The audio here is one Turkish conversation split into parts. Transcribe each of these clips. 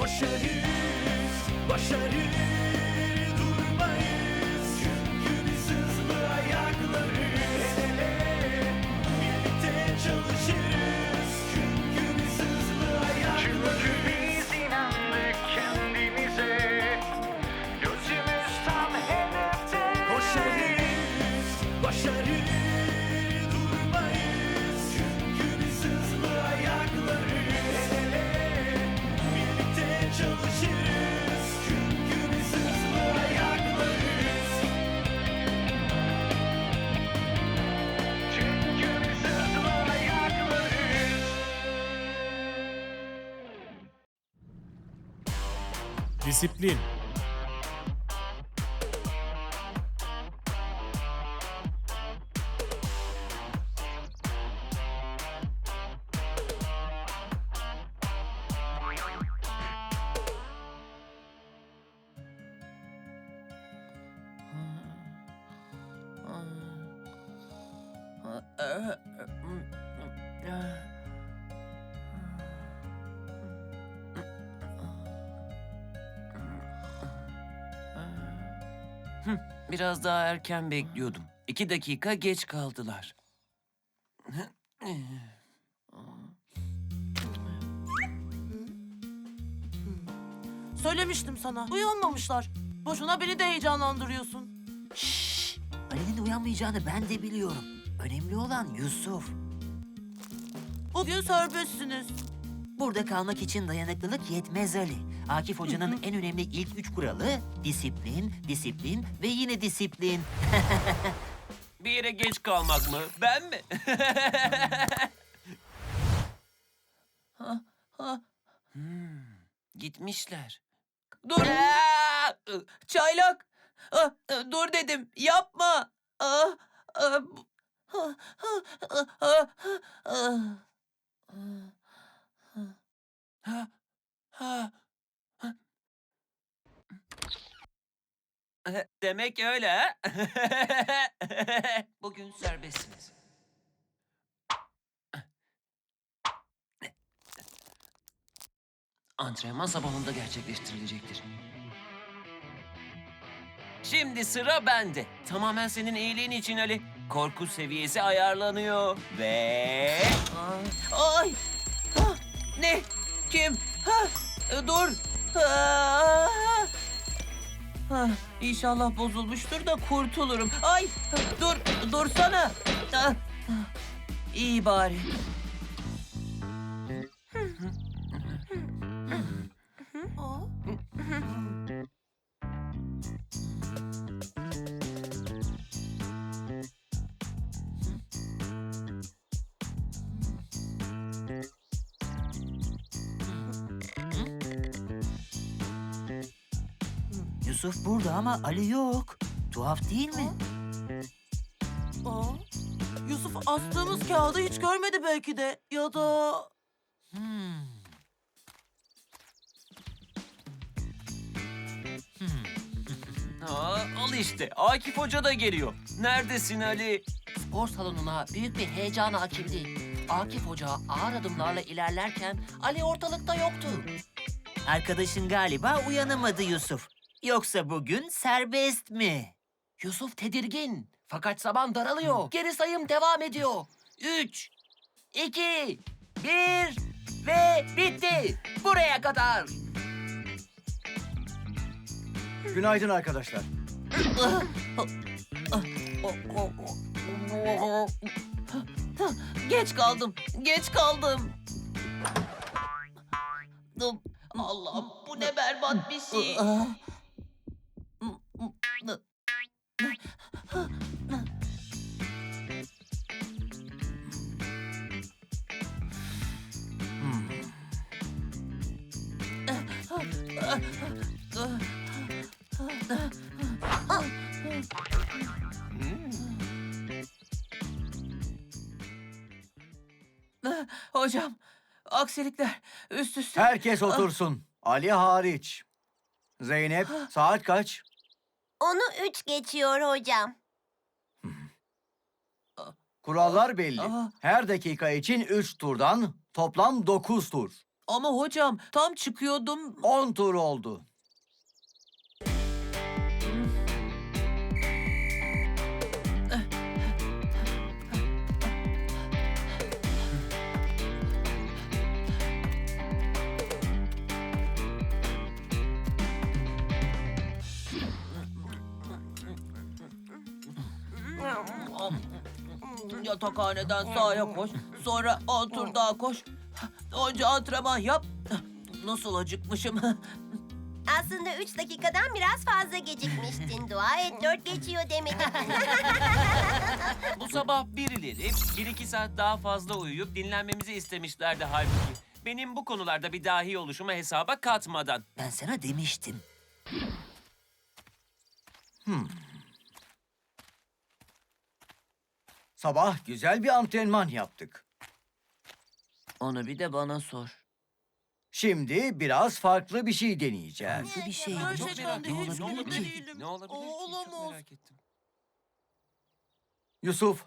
Koşarız, başarı Disiplin. Biraz daha erken bekliyordum. İki dakika geç kaldılar. Söylemiştim sana. Uyanmamışlar. Boşuna beni de heyecanlandırıyorsun. Şşş! Ali'nin uyanmayacağını ben de biliyorum. Önemli olan Yusuf. Bugün serbestsiniz. Burada kalmak için dayanıklılık yetmez Ali. Akif Hoca'nın en önemli ilk üç kuralı disiplin, disiplin ve yine disiplin. Bir yere geç kalmak mı? Ben mi? Hmm, gitmişler. Dur! Aa! Çaylak! Ah, Dur dedim, yapma! Ah, ah, bu- ah, ah, ah, ah, ah. Ha, ha, ha. Demek öyle ha? Bugün serbestsiniz. Antrenman sabahında gerçekleştirilecektir. Şimdi sıra bende. Tamamen senin iyiliğin için Ali. Korku seviyesi ayarlanıyor. Ve... Ay! Ah! Ne? Kim? Ha! Dur! Ah! Ah, İnşallah bozulmuştur da kurtulurum. Ay! Dur! Dursana! Ah! İyi bari. Yusuf burada ama Ali yok. Tuhaf değil mi? aa. Yusuf astığımız kağıdı hiç görmedi belki de. Ya da... Hmm. Aa, al işte. Akif Hoca da geliyor. Neredesin Ali? Spor salonuna büyük bir heyecan hakimdi. Akif Hoca ağır adımlarla ilerlerken Ali ortalıkta yoktu. Arkadaşın galiba uyanamadı Yusuf. Yoksa bugün serbest mi? Yusuf tedirgin. Fakat zaman daralıyor. Geri sayım devam ediyor. Üç, iki, bir ve bitti. Buraya kadar. Günaydın arkadaşlar. Geç kaldım. Geç kaldım. Allah'ım bu ne berbat bir şey. Hocam, aksilikler üst üste. Herkes otursun. Ali hariç. Zeynep saat kaç? Onu üç geçiyor hocam. Kurallar belli. Aa. Her dakika için 3 turdan toplam 9 tur. Ama hocam tam çıkıyordum. 10 tur oldu. Yatakhaneden sağa koş. Sonra on tur daha koş. Önce antrenman yap. Nasıl acıkmışım. Aslında üç dakikadan biraz fazla gecikmiştin. Dua et dört geçiyor demedim. Bu sabah birileri bir iki saat daha fazla uyuyup dinlenmemizi istemişlerdi halbuki. Benim bu konularda bir dahi oluşumu hesaba katmadan. Ben sana demiştim. Sabah güzel bir antrenman yaptık. Onu bir de bana sor. Şimdi biraz farklı bir şey deneyeceğiz. Bu bir şey. Gerçekten de Ne hiç olabilir ki? değilim. Ne olabilir ki? Çok Olamaz. merak ettim. Yusuf,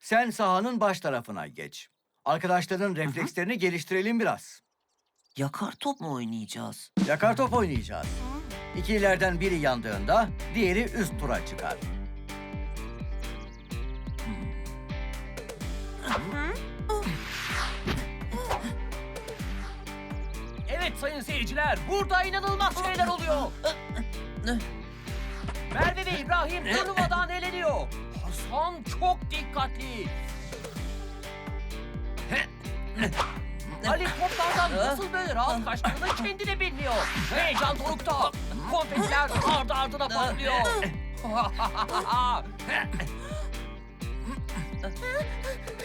sen sahanın baş tarafına geç. Arkadaşların reflekslerini geliştirelim biraz. Yakar top mu oynayacağız? Yakar top oynayacağız. İkilerden biri yandığında diğeri üst tura çıkar. Evet sayın seyirciler, burada inanılmaz şeyler oluyor. Merve ve İbrahim turnuvadan eleniyor. Hasan çok dikkatli. Ali toplardan nasıl böyle rahat kaçtığını kendi de bilmiyor. Heyecan dorukta. Konfetiler ardı ardına patlıyor.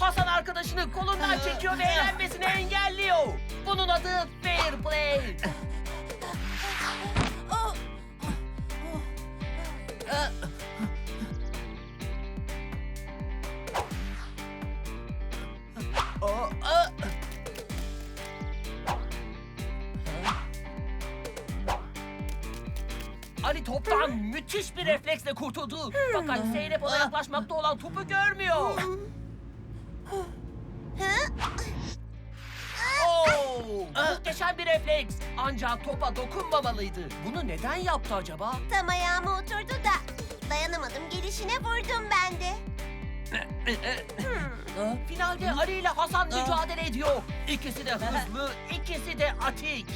Hasan arkadaşını kolundan çekiyor ve eğlenmesini engelliyor. Bunun adı fair play. Ali toptan müthiş bir refleksle kurtuldu. Fakat Zeynep ona yaklaşmakta olan topu görmüyor. Oo, muhteşem bir refleks. Ancak topa dokunmamalıydı. Bunu neden yaptı acaba? Tam ayağıma oturdu da dayanamadım gelişine vurdum ben de. Finalde Ali ile Hasan mücadele ediyor. İkisi de hızlı, ikisi de atik.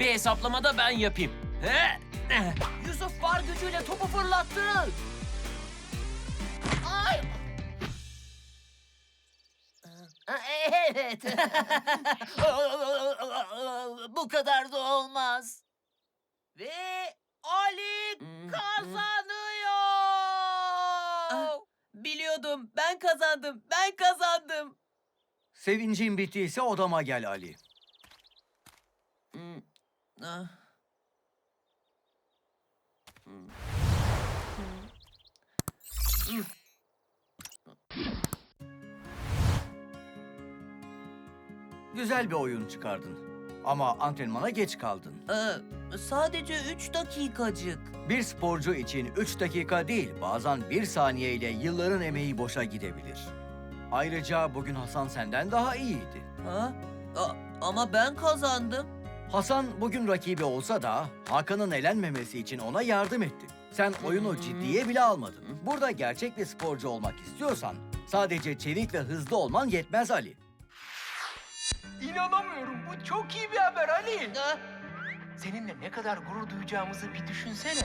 Bir hesaplama da ben yapayım. Yusuf var gücüyle topu fırlattı. Ay! Evet. Bu kadar da olmaz. Ve Ali kazanıyor. Biliyordum. Ben kazandım. Ben kazandım. Sevincin bittiyse odama gel Ali. Ah. Güzel bir oyun çıkardın. Ama antrenmana geç kaldın. Ee, sadece üç dakikacık. Bir sporcu için 3 dakika değil, bazen 1 saniye ile yılların emeği boşa gidebilir. Ayrıca bugün Hasan senden daha iyiydi. Ha? A- ama ben kazandım. Hasan bugün rakibi olsa da Hakan'ın elenmemesi için ona yardım etti. Sen oyunu ciddiye bile almadın. Burada gerçek bir sporcu olmak istiyorsan sadece çevik ve hızlı olman yetmez Ali. İnanamıyorum. Bu çok iyi bir haber Ali. Seninle ne kadar gurur duyacağımızı bir düşünsene.